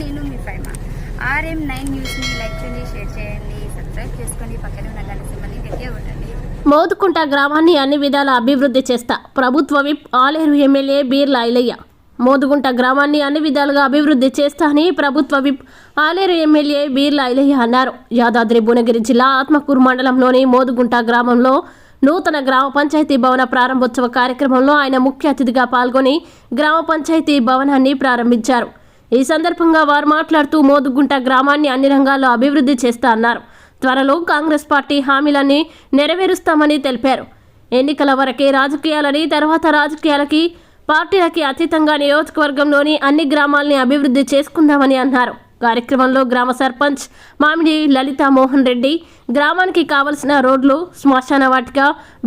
నేను మీ RM nine న్యూస్ని లైక్ చేయండి షేర్ చేయండి సబ్స్క్రైబ్ ఉన్న గంట సింబల్ని గట్టిగా కొట్టండి. మోదుకుంట గ్రామాన్ని అన్ని విధాల అభివృద్ధి చేస్తా. ప్రభుత్వ విప్ ఆలేరు ఎమ్మెల్యే బీర్ల ఐలయ్య. మోదుగుంట గ్రామాన్ని అన్ని విధాలుగా అభివృద్ధి చేస్తా అని ప్రభుత్వ విప్ ఆలేరు ఎమ్మెల్యే బీర్లా ఇలయ్య అన్నారు. యాదాద్రి భువనగిరి జిల్లా ఆత్మకూరు మండలంలోని మోదుగుంట గ్రామంలో నూతన గ్రామ పంచాయతీ భవన ప్రారంభోత్సవ కార్యక్రమంలో ఆయన ముఖ్య అతిథిగా పాల్గొని గ్రామ పంచాయతీ భవనాన్ని ప్రారంభించారు. ఈ సందర్భంగా వారు మాట్లాడుతూ మోదుగుంట గ్రామాన్ని అన్ని రంగాల్లో అభివృద్ధి చేస్తా అన్నారు. త్వరలో కాంగ్రెస్ పార్టీ హామీలన్నీ నెరవేరుస్తామని తెలిపారు. ఎన్నికల వరకే రాజకీయాలని తర్వాత రాజకీయాలకి పార్టీలకి అతీతంగా నియోజకవర్గంలోని అన్ని గ్రామాల్ని అభివృద్ధి చేసుకుందామని అన్నారు. కార్యక్రమంలో గ్రామ సర్పంచ్ మామిడి లలితా మోహన్ రెడ్డి గ్రామానికి కావలసిన రోడ్లు శ్మశాన వాటిక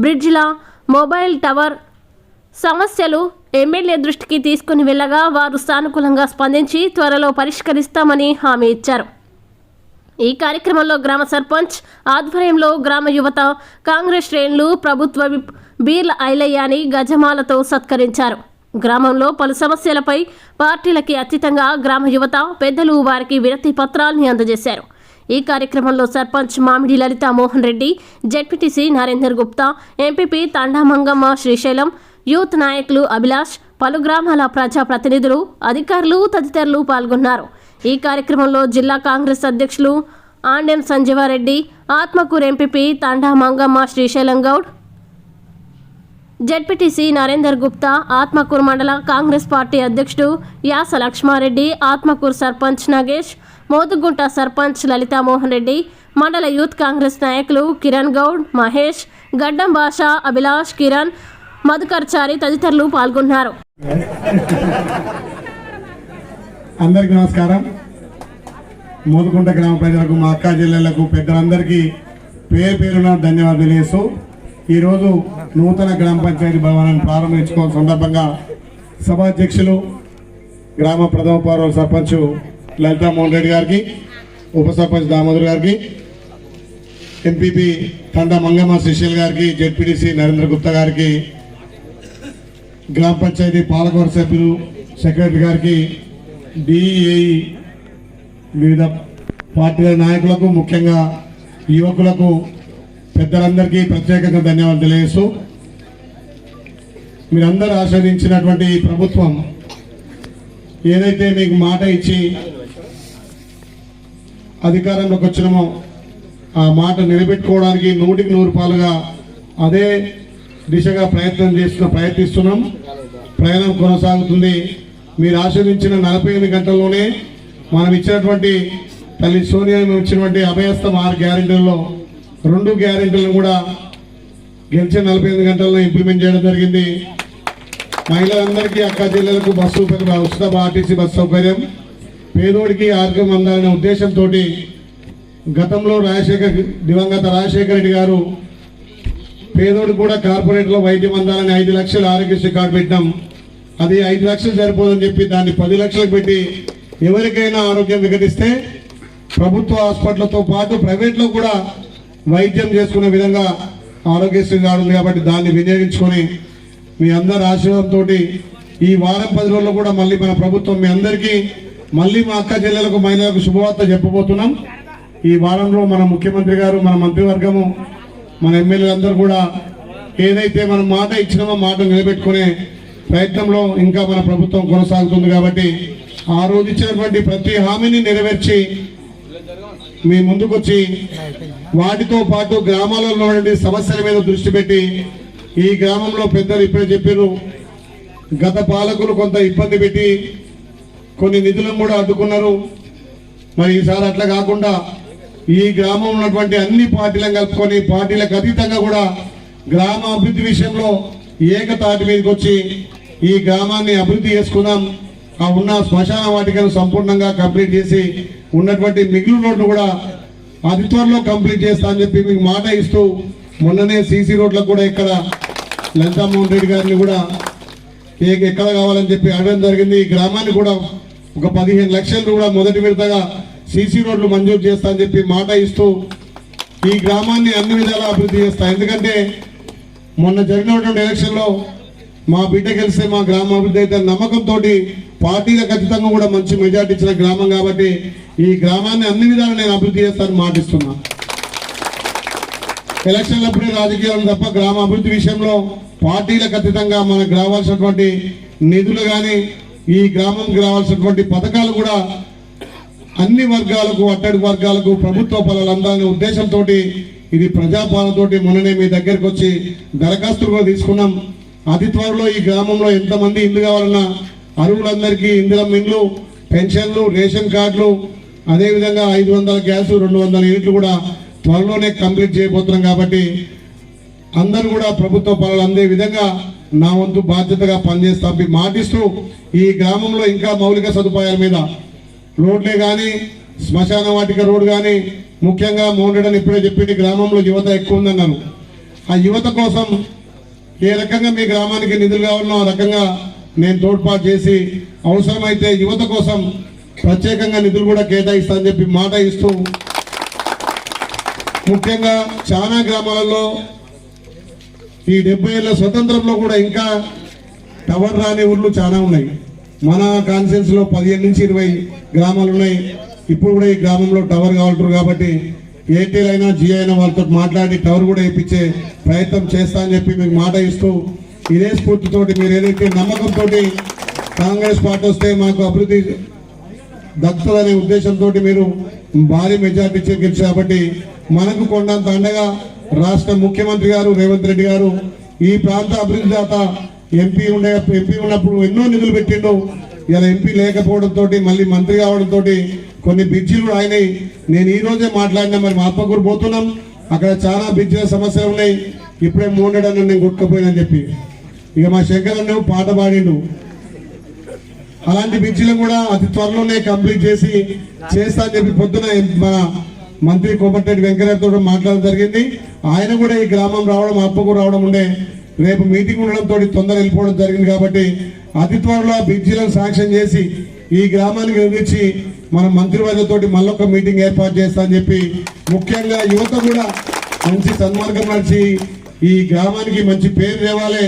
బ్రిడ్జిల మొబైల్ టవర్ సమస్యలు ఎమ్మెల్యే దృష్టికి తీసుకుని వెళ్ళగా వారు సానుకూలంగా స్పందించి త్వరలో పరిష్కరిస్తామని హామీ ఇచ్చారు. ఈ కార్యక్రమంలో గ్రామ సర్పంచ్ ఆధ్వర్యంలో గ్రామ యువత కాంగ్రెస్ శ్రేణులు ప్రభుత్వ బీర్ల ఐలయ్యాని గజమాలతో సత్కరించారు. గ్రామంలో పలు సమస్యలపై పార్టీలకి అతీతంగా గ్రామ యువత పెద్దలు వారికి వినతి పత్రాల్ని అందజేశారు. ఈ కార్యక్రమంలో sarpanch Mamidi Lalitha Mohan Reddy ZPTC Narender Gupta MPP Thanda Mangamma Srisailam youth నాయకులు అభిలాష్ పలు గ్రామాల ప్రజా ప్రతినిధులు అధికారులు తదితరులు పాల్గొన్నారు. ఈ కార్యక్రమంలో జిల్లా కాంగ్రెస్ అధ్యక్షులు ఆండెం సంజీవారెడ్డి ఆత్మకూరు ఎంపీపీ తండా మంగమ్మ శ్రీశైలం గౌడ్ జడ్పీటీసీ నరేందర్ గుప్తా ఆత్మకూరు మండల కాంగ్రెస్ పార్టీ అధ్యక్షుడు యాస లక్ష్మారెడ్డి ఆత్మకూరు సర్పంచ్ నగేష్ మోదుగుంట సర్పంచ్ లలితా మోహన్ రెడ్డి మండల యూత్ కాంగ్రెస్ నాయకులు కిరణ్ గౌడ్ మహేష్ గడ్డం భాష అభిలాష్ కిరణ్ మధుకర్చారి తదితరులు పాల్గొన్నారు. అందరికీ నమస్కారం. మోదుకుంట గ్రామ ప్రజలకు మా అక్క జిల్లాలకు పెద్దలందరికీ పేరు పేరున ధన్యవాదాలు ఈరోజు నూతన గ్రామ పంచాయతీ భవనాన్ని ప్రారంభించుకోవడం సందర్భంగా సభాధ్యక్షులు గ్రామ ప్రథమ పౌరవ సర్పంచ్ లలితా మోహన్ రెడ్డి గారికి ఉప సర్పంచ్ దామోదర్ గారికి ఎంపీపీ తండ మంగమ్మ సుశీల్ గారికి జెడ్పీటీసీ నరేంద్ర గుప్తా గారికి గ్రామ పంచాయతీ పాలకవర్గ సభ్యులు సెక్రటరీ గారికి డిఏఈ వివిధ పార్టీల నాయకులకు ముఖ్యంగా యువకులకు పెద్దలందరికీ ప్రత్యేకంగా ధన్యవాదాలు తెలియజేస్తూ మీరందరూ ఆస్వాదించినటువంటి ఈ ప్రభుత్వం ఏదైతే మీకు మాట ఇచ్చి అధికారంలోకి వచ్చినామో ఆ మాట నిలబెట్టుకోవడానికి నూటికి నూరు పాలుగా అదే దిశగా ప్రయత్నం చేస్తున్న ప్రయత్నిస్తున్నాం. ప్రయాణం కొనసాగుతుంది. మీరు ఆస్వాదించిన నలభై ఎనిమిది గంటల్లోనే మనం ఇచ్చినటువంటి తల్లి సోనియా ఇచ్చినటువంటి అభయస్థం ఆరు గ్యారెంటీల్లో రెండు గ్యారెంటీలను కూడా గెలిచిన నలభై ఎనిమిది గంటల్లో ఇంప్లిమెంట్ చేయడం జరిగింది. మహిళలందరికీ అక్క జిల్లలకు బస్సు ఉచిత ఆర్టీసీ బస్సు సౌకర్యం. పేదోడికి ఆరోగ్యం అందాలనే ఉద్దేశంతో గతంలో రాజశేఖర్ దివంగత రాజశేఖర రెడ్డి గారు పేదోడికి కూడా కార్పొరేట్లో వైద్యం అందాలని ఐదు లక్షలు ఆరోగ్యశ్రీ కార్డు పెట్టినాం. అది ఐదు లక్షలు సరిపోదని చెప్పి దాన్ని పది లక్షలకు పెట్టి ఎవరికైనా ఆరోగ్యం వికటిస్తే ప్రభుత్వ హాస్పిటల్తో పాటు ప్రైవేట్లో కూడా వైద్యం చేసుకునే విధంగా ఆరోగ్యశ్రీ కార్డు కాబట్టి దాన్ని వినియోగించుకొని మీ అందరి ఆశీర్వాదంతో ఈ వారం పది రోజుల్లో కూడా మళ్ళీ మన ప్రభుత్వం మీ అందరికీ మళ్ళీ మా అక్క చెల్లెలకు మహిళలకు శుభవార్త చెప్పబోతున్నాం. ఈ వారంలో మన ముఖ్యమంత్రి గారు మన మంత్రివర్గము మన ఎమ్మెల్యేలందరూ కూడా ఏదైతే మనం మాట ఇచ్చినామో మాట నిలబెట్టుకునే ప్రయత్నంలో ఇంకా మన ప్రభుత్వం కొనసాగుతుంది కాబట్టి ఆ రోజు ఇచ్చినటువంటి ప్రతి హామీని నెరవేర్చి మీ ముందుకొచ్చి వాటితో పాటు గ్రామాలలో ఉన్నటువంటి సమస్యల మీద దృష్టి పెట్టి ఈ గ్రామంలో పెద్దలు ఇప్పుడే చెప్పారు. గత పాలకులు కొంత ఇబ్బంది పెట్టి కొన్ని నిధులను కూడా అడ్డుకున్నారు మరి ఈసారి అట్లా కాకుండా ఈ గ్రామం ఉన్నటువంటి అన్ని పార్టీలను కలుపుకొని పార్టీలకు అతీతంగా కూడా గ్రామ అభివృద్ధి విషయంలో ఏకతాటి మీదకి వచ్చి ఈ గ్రామాన్ని అభివృద్ధి చేసుకుందాం. ఉన్న శ్మశాన వాటికను సంపూర్ణంగా కంప్లీట్ చేసి ఉన్నటువంటి మిగిలిన రోడ్లు కూడా అతి త్వరలో కంప్లీట్ చేస్తా అని చెప్పి మీకు మాట ఇస్తూ మొన్ననే సీసీ రోడ్లకు కూడా ఇక్కడ లలితామోహన్ రెడ్డి గారిని కూడా ఏ- ఎక్కడ కావాలని చెప్పి అడగడం జరిగింది. ఈ గ్రామాన్ని కూడా ఒక పదిహేను లక్షలు కూడా మొదటి విడతగా సీసీ రోడ్లు మంజూరు చేస్తా అని చెప్పి మాట ఇస్తూ ఈ గ్రామాన్ని అన్ని విధాలా అభివృద్ధి చేస్తా. ఎందుకంటే మొన్న జరిగినటువంటి ఎలక్షన్లో మా బిడ్డ గెలిస్తే మా గ్రామ అభివృద్ధి అయితే నమ్మకంతో పార్టీలకు ఖచ్చితంగా కూడా మంచి మెజార్టీ ఇచ్చిన గ్రామం కాబట్టి ఈ గ్రామాన్ని అన్ని విధాలు నేను అభివృద్ధి చేస్తానని మాటిస్తున్నా. ఎలక్షన్లప్పుడే రాజకీయాలు తప్ప గ్రామ అభివృద్ధి విషయంలో పార్టీలకు అతీతంగా మనకు రావాల్సినటువంటి నిధులు కానీ ఈ గ్రామంకి రావాల్సినటువంటి పథకాలు కూడా అన్ని వర్గాలకు అట్టడి వర్గాలకు ప్రభుత్వ పనులు అందాలనే ఉద్దేశంతో ఇది ప్రజాపాలనతోటి మొన్ననే మీ దగ్గరికి వచ్చి దరఖాస్తులు కూడా తీసుకున్నాం. అతి త్వరలో ఈ గ్రామంలో ఎంతమంది ఇల్లు కావాలన్నా అరువులందరికీ ఇందిరం ఇండ్లు పెన్షన్లు రేషన్ కార్డులు అదేవిధంగా ఐదు వందల గ్యాస్ రెండు వందల యూనిట్లు కూడా త్వరలోనే కంప్లీట్ చేయబోతున్నాం కాబట్టి అందరూ కూడా ప్రభుత్వ పనులు అందే విధంగా నా వంతు బాధ్యతగా పనిచేస్తా మాటిస్తూ ఈ గ్రామంలో ఇంకా మౌలిక సదుపాయాల మీద రోడ్లే కానీ శ్మశాన వాటిక రోడ్ కానీ ముఖ్యంగా మోండడని ఇప్పుడే చెప్పింది గ్రామంలో యువత ఎక్కువ ఉందన్నారు. ఆ యువత కోసం ఏ రకంగా మీ గ్రామానికి నిధులు కావాలనో ఆ రకంగా నేను తోడ్పాటు చేసి అవసరమైతే యువత కోసం ప్రత్యేకంగా నిధులు కూడా కేటాయిస్తా అని చెప్పి మాట ఇస్తూ ముఖ్యంగా చాలా గ్రామాలలో ఈ డెబ్బై ఏళ్ళ స్వతంత్రంలో కూడా ఇంకా టవర్ రాని ఊళ్ళు చాలా ఉన్నాయి. మన కాన్సెన్స్లో పదిహేను నుంచి ఇరవై గ్రామాలు ఉన్నాయి. ఇప్పుడు కూడా ఈ గ్రామంలో టవర్ కావాలంటారు కాబట్టి ఎయిర్టెల్ అయినా జియో అయినా వాళ్ళతో మాట్లాడి టవర్ కూడా ఇప్పించే ప్రయత్నం చేస్తా అని చెప్పి మీకు మాట ఇస్తూ ఇదే స్ఫూర్తితోటి మీరు ఏదైతే నమ్మకంతో కాంగ్రెస్ పార్టీ వస్తే మాకు అభివృద్ధి దక్కుతుందనే ఉద్దేశంతో మీరు భారీ మెజార్టీ ఇచ్చి కాబట్టి మనకు కొండంత అండగా రాష్ట్ర ముఖ్యమంత్రి గారు రేవంత్ రెడ్డి గారు ఈ ప్రాంత అభివృద్ధి దాత ఎంపీ ఉండే ఎంపీ ఉన్నప్పుడు ఎన్నో నిధులు పెట్టిండు. ఇలా ఎంపీ లేకపోవడంతో మళ్ళీ మంత్రి కావడంతో కొన్ని బ్రిడ్జిలు కూడా అయినాయి నేను ఈ రోజే మాట్లాడినా మరి మా పోతున్నాం. అక్కడ చాలా బ్రిడ్జిల సమస్యలు ఉన్నాయి. ఇప్పుడే మూడేడని నేను కొట్టుకుపోయినని చెప్పి. ఇక మా శంకర్ అన్న పాట పాడిండు. అలాంటి బ్రిడ్జిలను కూడా అతి త్వరలోనే కంప్లీట్ చేసి చేస్తా అని చెప్పి పొద్దున మన మంత్రి కోమటిరెడ్డి వెంకయ్యతో మాట్లాడడం జరిగింది. ఆయన కూడా ఈ గ్రామం రావడం అప్పకు రావడం ఉండే రేపు మీటింగ్ ఉండడంతో తొందర వెళ్ళిపోవడం జరిగింది కాబట్టి అతి త్వరలో ఆ శాంక్షన్ చేసి ఈ గ్రామానికి నిర్మించి మన మంత్రివర్గతోటి మళ్ళొక మీటింగ్ ఏర్పాటు చేస్తా అని చెప్పి ముఖ్యంగా యువత కూడా మంచి సన్మార్గం నడిచి ఈ గ్రామానికి మంచి పేరు తేవాలి.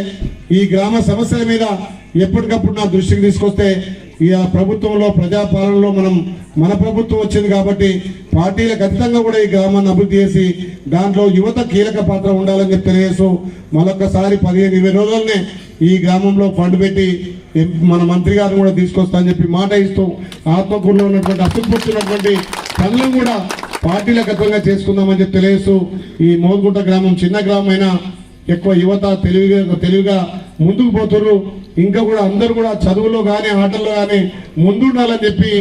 ఈ గ్రామ సమస్యల మీద ఎప్పటికప్పుడు నా దృష్టికి తీసుకొస్తే ఈ ప్రభుత్వంలో ప్రజాపాలనలో మనం మన ప్రభుత్వం వచ్చింది కాబట్టి పార్టీలకు అతీతంగా కూడా ఈ గ్రామాన్ని అభివృద్ధి చేసి దాంట్లో యువత కీలక పాత్ర ఉండాలని చెప్పి తెలియజేస్తూ మరొకసారి పదిహేను ఇరవై రోజులనే ఈ గ్రామంలో ఫండ్ పెట్టి మన మంత్రి గారిని కూడా తీసుకొస్తా అని చెప్పి మాట ఇస్తూ ఆత్మకూరులో ఉన్నటువంటి అసంపూర్తున్నటువంటి పనులను కూడా పార్టీలకు అతీతంగా చేసుకుందామని చెప్పి తెలియజేస్తూ ఈ మోదగుంట గ్రామం చిన్న గ్రామం అయినా ఎక్కువ యువత తెలివిగా తెలివిగా ముందుకు పోతున్నారు ఇంకా కూడా అందరూ కూడా చదువులో కానీ ఆటల్లో కానీ ముందుండాలని చెప్పి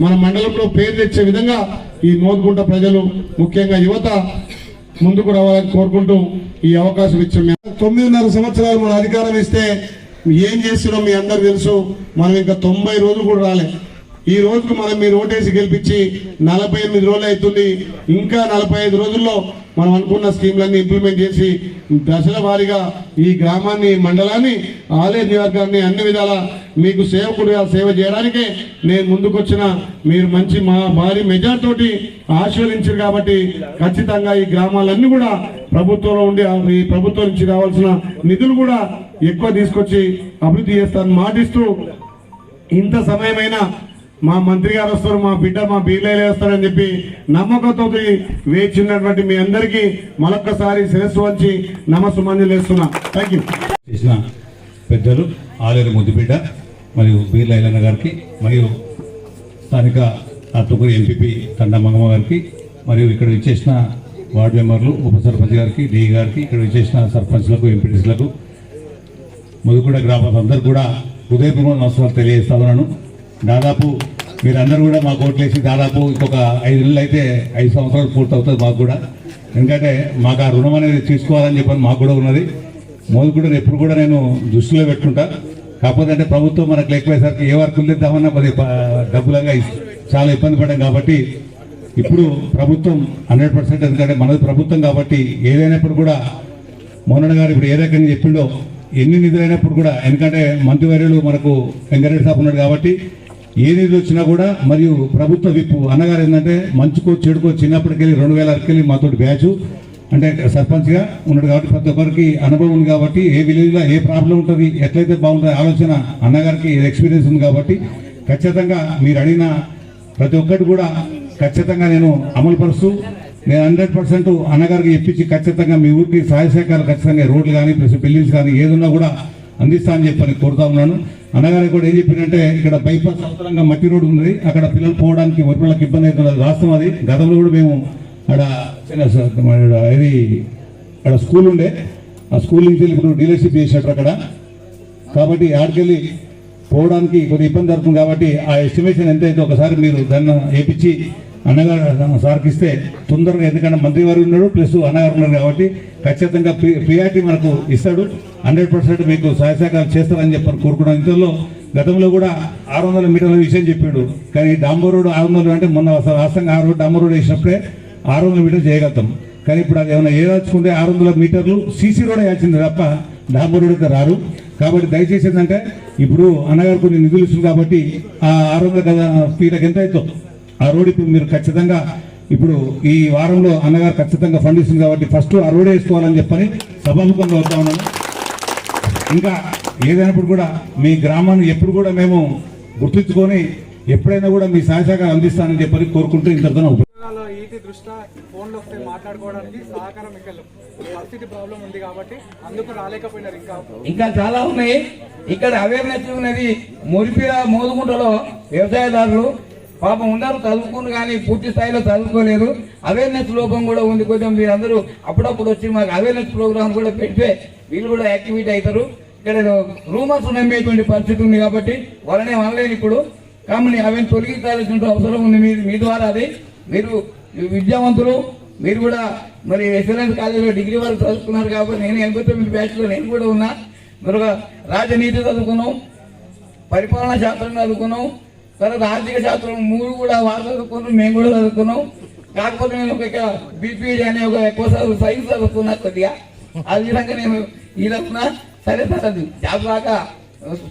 మన మండలంలో పేరు తెచ్చే విధంగా ఈ నోదుకుంట ప్రజలు ముఖ్యంగా యువత ముందుకు రావాలని కోరుకుంటూ ఈ అవకాశం ఇచ్చాం తొమ్మిదిన్నర సంవత్సరాలు మన అధికారం ఇస్తే ఏం చేస్తున్నాం మీ అందరు తెలుసు. మనం ఇంకా తొంభై రోజులు కూడా రాలేదు ఈ రోజుకు మనం మీరు ఓటేసి గెలిపించి నలభై ఎనిమిది రోజులు అవుతుంది. ఇంకా నలభై ఐదు రోజుల్లో మనం అనుకున్న స్కీమ్లన్నీ ఇంప్లిమెంట్ చేసి దశల వారీగా ఈ గ్రామాన్ని మండలాన్ని ఆలయ నియోజకవర్గాన్ని అన్ని విధాల మీకు సేవకుడిగా సేవ చేయడానికే నేను ముందుకొచ్చిన మీరు మంచి మా భారీ మెజార్ ఆశీర్వదించారు కాబట్టి ఖచ్చితంగా ఈ గ్రామాలన్నీ కూడా ప్రభుత్వంలో ఉండి ఈ ప్రభుత్వం నుంచి రావాల్సిన నిధులు కూడా ఎక్కువ తీసుకొచ్చి అభివృద్ధి చేస్తానని మాటిస్తూ ఇంత సమయమైనా మా మంత్రి గారు వస్తారు మా బిడ్డ మా బీర్లైలే వస్తారని చెప్పి నమ్మకంతో వేచి ఉన్నటువంటి మీ అందరికీ మరొక్కసారి శిరస్సు వచ్చి నమస్సుమంజలు వేస్తున్నా థ్యాంక్ యూ చేసిన పెద్దలు ఆలేరు ముద్దుబిడ్డ మరియు బీలైలన్న గారికి మరియు స్థానిక అత్తుకూరు ఎంపీపీ తండా గారికి మరియు ఇక్కడ ఇచ్చేసిన వార్డు మెంబర్లు ఉప సర్పంచ్ గారికి డీ గారికి ఇక్కడ ఇచ్చేసిన సర్పంచ్లకు ఎంపీటీసీలకు ముదుగుడ గ్రామాల అందరూ కూడా హృదయపూర్వక నమస్కారాలు తెలియజేస్తా ఉన్నాను. దాదాపు మీరందరూ కూడా మాకు ఓట్లేసి దాదాపు ఇంకొక ఐదు నెలలు అయితే ఐదు సంవత్సరాలు పూర్తవుతుంది మాకు కూడా. ఎందుకంటే మాకు ఆ రుణం అనేది తీసుకోవాలని చెప్పని మాకు కూడా ఉన్నది. మోదుగుడని ఎప్పుడు కూడా నేను దృష్టిలో పెట్టుకుంటా కాకపోతే అంటే ప్రభుత్వం మనకు లేకపోయేసరికి ఏ వర్కులు తెద్దామన్నా కొద్ది డబ్బులంగా చాలా ఇబ్బంది పడ్డాం కాబట్టి ఇప్పుడు ప్రభుత్వం హండ్రెడ్ పర్సెంట్ ఎందుకంటే మనది ప్రభుత్వం కాబట్టి ఏదైనప్పుడు కూడా మోహన్ గారు ఇప్పుడు ఏ రకంగా చెప్పిండో ఎన్ని నిధులైనప్పుడు కూడా ఎందుకంటే మంత్రివర్యులు మనకు వెంకటేశ్వర ఉన్నాడు కాబట్టి ఏ నిధులు వచ్చినా కూడా మరియు ప్రభుత్వ విప్పు అన్నగారు ఏంటంటే మంచుకో చెడుకో చిన్నప్పటికెళ్ళి రెండు వేల అరకెళ్ళి మాతోటి బ్యాచ్. అంటే సర్పంచ్గా ఉన్నాడు కాబట్టి ప్రతి ఒక్కరికి అనుభవం ఉంది కాబట్టి ఏ విలేజ్లో ఏ ప్రాబ్లం ఉంటుంది ఎట్లయితే బాగుంటుంది ఆలోచన అన్నగారికి ఎక్స్పీరియన్స్ ఉంది కాబట్టి ఖచ్చితంగా మీరు అడిగిన ప్రతి ఒక్కటి కూడా ఖచ్చితంగా నేను అమలు పరుస్తూ నేను హండ్రెడ్ పర్సెంట్ అన్నగారికి ఇప్పించి ఖచ్చితంగా మీ ఊరికి సహాయ శాఖలు ఖచ్చితంగా రోడ్లు కానీ ప్లస్ బిల్డింగ్స్ కానీ ఏదున్నా కూడా అందిస్తా అని చెప్పని కోరుతా ఉన్నాను. అన్నగారికి కూడా ఏం చెప్పినంటే ఇక్కడ బైపాస్ అవసరంగా మట్టి రోడ్డు ఉంది అక్కడ పిల్లలు పోవడానికి వరిపిల్లకి ఇబ్బంది అవుతుంది వాస్తవం అది. గతంలో కూడా మేము అక్కడ చిన్న ఇది అక్కడ స్కూల్ ఉండే. ఆ స్కూల్ నుంచి వెళ్ళి ఇప్పుడు డీలర్షిప్ చేసినట్టు అక్కడ. కాబట్టి ఆడికెళ్ళి పోవడానికి కొద్దిగా ఇబ్బంది జరుగుతుంది కాబట్టి ఆ ఎస్టిమేషన్ ఎంత అయితే ఒకసారి మీరు దాన్ని వేపించి అన్నగారు సార్కి ఇస్తే తొందరగా ఎందుకంటే మంత్రి వారు ఉన్నాడు ప్లస్ అన్నగారు ఉన్నారు కాబట్టి ఖచ్చితంగా ప్రియారిటీ మనకు ఇస్తాడు. హండ్రెడ్ పర్సెంట్ మీకు సహాయ చేస్తారని చెప్పని కోరుకున్నాను. ఇంతలో గతంలో కూడా ఆరు వందల మీటర్ల విషయం చెప్పాడు. కానీ డాంబర్ రోడ్ ఆరు వందలు అంటే మొన్న అసలు వాస్తవంగా ఆరు డాంబర్ రోడ్ వేసినప్పుడే ఆరు వందల మీటర్లు చేయగలుగుతాం. కానీ ఇప్పుడు అది ఏమైనా ఏదాచుకుంటే ఆరు వందల మీటర్లు సీసీ రోడ్ వేయాల్సింది తప్ప డాంబర్ రోడ్ అయితే రారు. కాబట్టి దయచేసి ఏంటంటే ఇప్పుడు అన్నగారు కొన్ని నిధులు ఇస్తుంది కాబట్టి ఆ ఆరు వందల గద ఎంత అవుతుందో ఆ రోడ్ ఇప్పుడు మీరు ఖచ్చితంగా ఇప్పుడు ఈ వారంలో అన్నగారు ఖచ్చితంగా ఫండ్ ఇస్తుంది కాబట్టి ఫస్ట్ ఆ రోడ్ వేసుకోవాలని చెప్పని సభాముఖంగా వద్దామన్నాను ఇంకా ఏదైనప్పుడు కూడా మీ గ్రామాన్ని ఎప్పుడు కూడా మేము గుర్తుంచుకొని ఎప్పుడైనా కూడా మీ సహాయ సహకారం అందిస్తానని చెప్పని కోరుకుంటూ ఇంతటితో ఈటి దృష్ట్యా ఫోన్లు మాట్లాడుకోవడానికి సహకారం ఇక్కడ పరిస్థితి ప్రాబ్లం ఉంది కాబట్టి అందుకు రాలేకపోయినారు ఇంకా. ఇంకా చాలా ఉన్నాయి. ఇక్కడ అవేర్నెస్ ఉన్నది మురిపిర మోదుగుంటలో వ్యవసాయదారులు పాపం ఉన్నారు చదువుకుని కానీ పూర్తి స్థాయిలో చదువుకోలేదు. అవేర్నెస్ లోపం కూడా ఉంది. కొంచెం మీరందరూ అప్పుడప్పుడు వచ్చి మాకు అవేర్నెస్ ప్రోగ్రామ్ కూడా పెడితే వీళ్ళు కూడా యాక్టివిటీ అవుతారు. ఇక్కడ రూమర్స్ నమ్మేటువంటి పరిస్థితి ఉంది కాబట్టి వాళ్ళనే అనలేని ఇప్పుడు. కానీ అవన్నీ తొలగించాల్సిన అవసరం ఉంది మీ మీ ద్వారా అది. మీరు విద్యావంతులు మీరు కూడా మరి ఎక్సలెన్స్ కాలేజీలో డిగ్రీ వరకు చదువుకున్నారు కాబట్టి నేను ఎనభై తొమ్మిది బ్యాచ్లో నేను కూడా ఉన్నా. మీరు రాజనీతి చదువుకున్నాం పరిపాలనా శాస్త్రం చదువుకున్నాం తర్వాత ఆర్థిక శాస్త్రం మూడు కూడా వారు చదువుకున్నాం మేము కూడా చదువుకున్నాం. కాకపోతే నేను ఒక బీపీడీ అనే ఒక ఎక్కువ సైన్స్ చదువుకున్నా కొద్దిగా. ఆ విధంగా నేను ఇలా సరే సార్ అది జాబ్ రాక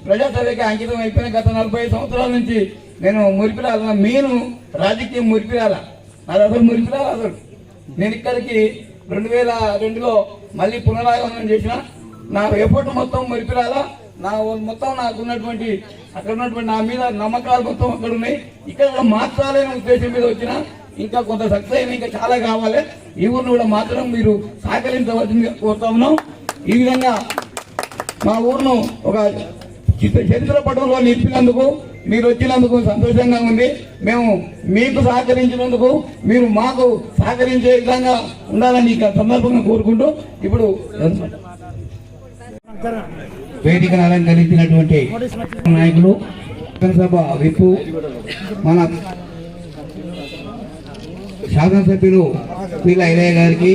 ప్రజాసేవకి అంకితం అయిపోయిన గత నలభై సంవత్సరాల నుంచి నేను మురిపిరాల మీను రాజకీయం మురిపిరాల. నాది అసలు మురిపిరాల అసలు. నేను ఇక్కడికి రెండు వేల రెండులో మళ్ళీ పునరాగమనం చేసిన నా ఎఫర్ట్ మొత్తం మురిపిరాల. నా మొత్తం నాకు ఉన్నటువంటి అక్కడ ఉన్నటువంటి నా మీద నమ్మకాలు మొత్తం అక్కడ ఉన్నాయి ఇక్కడ కూడా మార్చాలనే ఉద్దేశం మీద వచ్చిన ఇంకా కొంత సక్సెస్ అయినా ఇంకా చాలా కావాలి. ఈ ఊరిని కూడా మాత్రం మీరు సహకరించవలసిందిగా కోరుతా ఉన్నాం. ఈ విధంగా మా ఊరును ఒక చరిత్ర పటంలో నిలిపినందుకు మీరు వచ్చినందుకు సంతోషంగా ఉంది. మేము మీకు సహకరించినందుకు మీరు మాకు సహకరించే విధంగా ఉండాలని సందర్భంగా కోరుకుంటూ ఇప్పుడు వేదికను అలంకరించినటువంటి నాయకులు శాసనసభ విప్పు మన శాసనసభ్యులు పిల్ల ఇలయ్య గారికి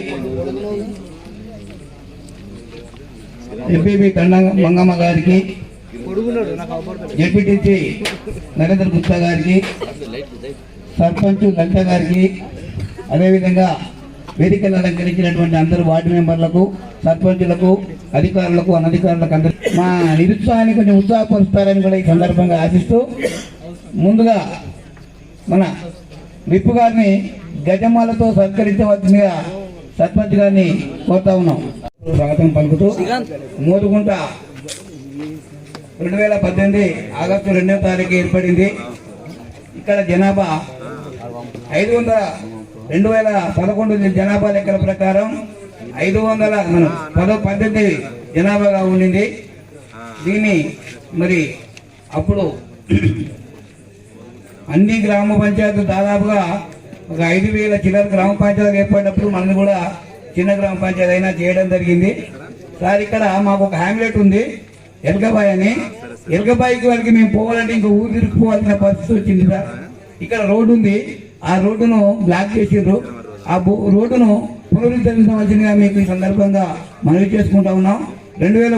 ఎంపీపీ తండ మంగమ్మ గారికి జడ్పీటీసీ నరేంద్ర గుప్తా గారికి సర్పంచ్ లలిత గారికి అదేవిధంగా వేదికలు అలంకరించినటువంటి అందరు వార్డు మెంబర్లకు సర్పంచులకు అధికారులకు అనధికారులకు అందరు మా నిరుత్సాహాన్ని కొంచెం ఉత్సాహపరుస్తారని కూడా ఈ సందర్భంగా ఆశిస్తూ ముందుగా మన విప్పు గారిని గజమాలతో సత్కరించవలసిందిగా సర్పంచ్ గారిని కోరుతా ఉన్నాం. స్వాగతం పలుకుతూ మోదుగుంట రెండు వేల పద్దెనిమిది ఆగస్టు రెండవ తారీఖు ఏర్పడింది. ఇక్కడ జనాభా ఐదు వందల రెండు వేల పదకొండు జనాభా లెక్కల ప్రకారం ఐదు వందల పదో పద్దెనిమిది జనాభాగా ఉండింది. దీన్ని మరి అప్పుడు అన్ని గ్రామ పంచాయతీలు దాదాపుగా ఒక ఐదు వేల చిల్లర గ్రామ పంచాయతీలు ఏర్పడినప్పుడు మనది కూడా చిన్న గ్రామ పంచాయతీ అయినా చేయడం జరిగింది. సార్ ఇక్కడ మాకు ఒక హ్యామ్లెట్ ఉంది. ఎల్కబాయ్ అని. ఎల్గబాయికి వరకు మేము పోవాలంటే ఇంకా ఊరు తిరిగిపోవాల్సిన పరిస్థితి వచ్చింది సార్. ఇక్కడ రోడ్డు ఉంది. ఆ రోడ్డును బ్లాక్ చేసిండ్రు. ఆ రోడ్డును పునరుద్ధరించవలసిందిగా మీకు ఈ సందర్భంగా మనవి చేసుకుంటా ఉన్నాం. రెండు వేల